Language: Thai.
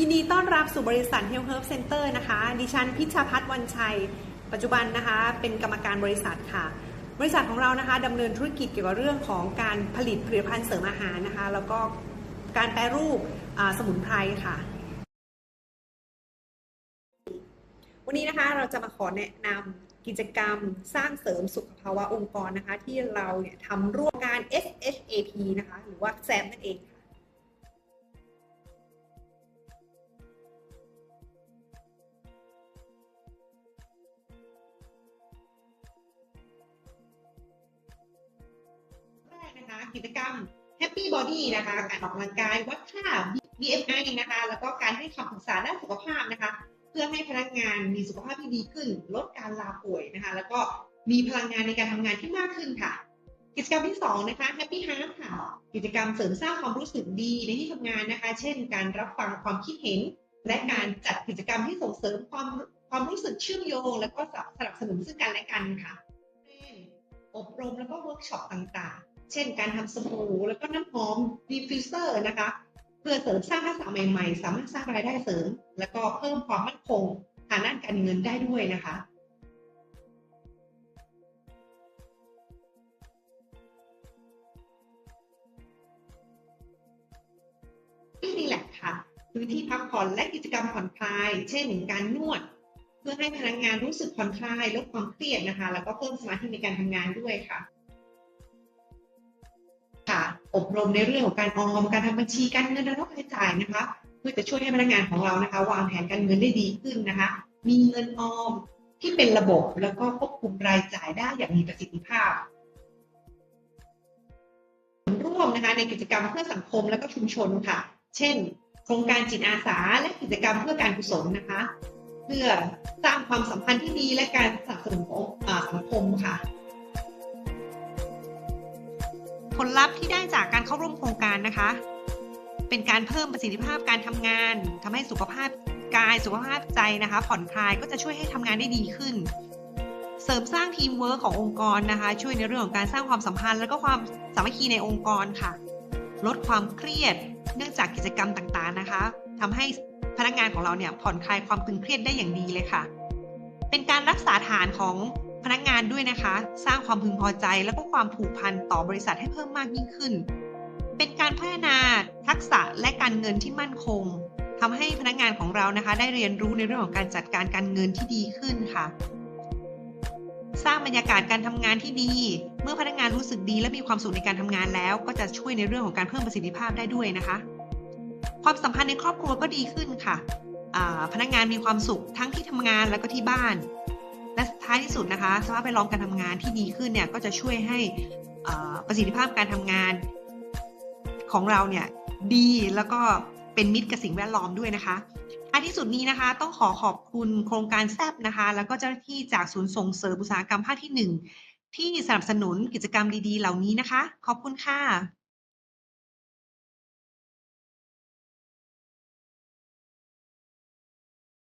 ยินดีต้อนรับสู่บริษัท Health Herb Center นะคะ ดิฉันพิชาพัฒน์วันชัย ปัจจุบันนะคะ เป็นกรรมการบริษัทค่ะ บริษัทของเรานะคะดำเนินธุรกิจเกี่ยวกับเรื่องของการผลิตผลิตภัณฑ์เสริมอาหารนะคะ แล้วก็การแปรรูปสมุนไพรค่ะ วันนี้นะคะเราจะมาขอแนะนำกิจกรรมสร้างเสริมสุขภาวะองค์กรนะคะ ที่เราเนี่ยทำร่วมงาน SHAP นะคะ หรือว่าแซมนั่นเองค่ะ กิจกรรม Happy Body นะคะการออกกำลังกายวัดค่า BMI นะคะแล้วก็การให้คำปรึกษาด้านสุขภาพนะคะ เพื่อให้พนักงานมีสุขภาพที่ดีขึ้น ลดการลาป่วยนะคะ แล้วก็มีพลังงานในการทำงานที่มากขึ้นค่ะ กิจกรรมที่สองนะคะ Happy Heart ค่ะ กิจกรรมเสริมสร้างความรู้สึกดีในที่ทำงานนะคะ เช่น การรับฟังความคิดเห็น และการจัดกิจกรรมที่ส่งเสริมความความรู้สึกเชื่อมโยง และก็สนับสนุนซึ่งกันและกันค่ะเช่นอบรมแล้วก็เวิร์กช็อปต่างๆ เช่นการทำสบู่แล้วก็น้ำหอมดีฟิวเซอร์นะคะ เพื่อเสริมสร้างทักษะใหม่ๆ สามารถสร้างรายได้เสริม และก็เพิ่มความมั่นคงทางด้านการเงินได้ด้วยนะคะที่รีแลกซ์ค่ะพื้นที่พักผ่อนและกิจกรรมผ่อนคลาย เช่น การนวด เพื่อให้พนักงานรู้สึกผ่อนคลายลดความเครียดนะคะ แล้วก็เพิ่มสมาธิในการทำงานด้วยค่ะ อบรมในเรื่องของการออมการทำบัญชีการเงินและรายจ่ายนะคะเพื่อจะช่วยให้พนักงานของเรานะคะ วางแผนการเงินได้ดีขึ้นนะคะ มีเงินออมที่เป็นระบบแล้วก็ควบคุมรายจ่ายได้อย่างมีประสิทธิภาพร่วมนะคะในกิจกรรมเพื่อสังคมและก็ชุมชนค่ะ เช่น โครงการจิตอาสาและกิจกรรมเพื่อการกุศลนะคะ เพื่อสร้างความสัมพันธ์ที่ดีและการสนับสนุนของสังคมค่ะ ลลัพธ์ที่ได้จากการเข้าร่วมโครงการนะคะ เป็นการเพิ่มประสิทธิภาพการทำงานทำให้สุขภาพกายสุขภาพใจนะคะ ผ่อนคลายก็จะช่วยให้ทำงานได้ดีขึ้น เสริมสร้างทีมเวิร์กขององค์กรนะคะ ช่วยในเรื่องของการสร้างความสัมพันธ์ และก็ความสามัคคีในองค์กรค่ะ ลดความเครียด เนื่องจากกิจกรรมต่างๆนะคะทำให้พนักงานของเราเนี่ยผ่อนคลายความตึงเครียดได้อย่างดีเลยค่ะ เป็นการรักษาฐานของ พนักงานด้วยนะคะ สร้างความพึงพอใจและก็ความผูกพันต่อบริษัทให้เพิ่มมากยิ่งขึ้น เป็นการพัฒนาทักษะและการเงินที่มั่นคงทำให้พนักงานของเรานะคะ ได้เรียนรู้ในเรื่องของการจัดการการเงินที่ดีขึ้นค่ะ สร้างบรรยากาศการทำงานที่ดี เมื่อพนักงานรู้สึกดีและมีความสุขในการทำงานแล้ว ก็จะช่วยในเรื่องของการเพิ่มประสิทธิภาพได้ด้วยนะคะ ความสัมพันธ์ในครอบครัวก็ดีขึ้นค่ะพนักงานมีความสุขทั้งที่ทำงานแล้วก็ที่บ้าน และท้ายที่สุดนะคะ สภาพแวดล้อมการทำงานที่ดีขึ้นเนี่ยก็จะช่วยให้ประสิทธิภาพการทำงานของเราเนี่ยดีแล้วก็เป็นมิตรกับสิ่งแวดล้อมด้วยนะคะท้ายที่สุดนี้นะคะต้องขอขอบคุณโครงการแซบนะคะ แล้วก็เจ้าหน้าที่จากศูนย์ส่งเสริมอุตสาหกรรมภาคที่หนึ่งที่สนับสนุนกิจกรรมดีๆ เหล่านี้นะคะ ขอบคุณค่ะ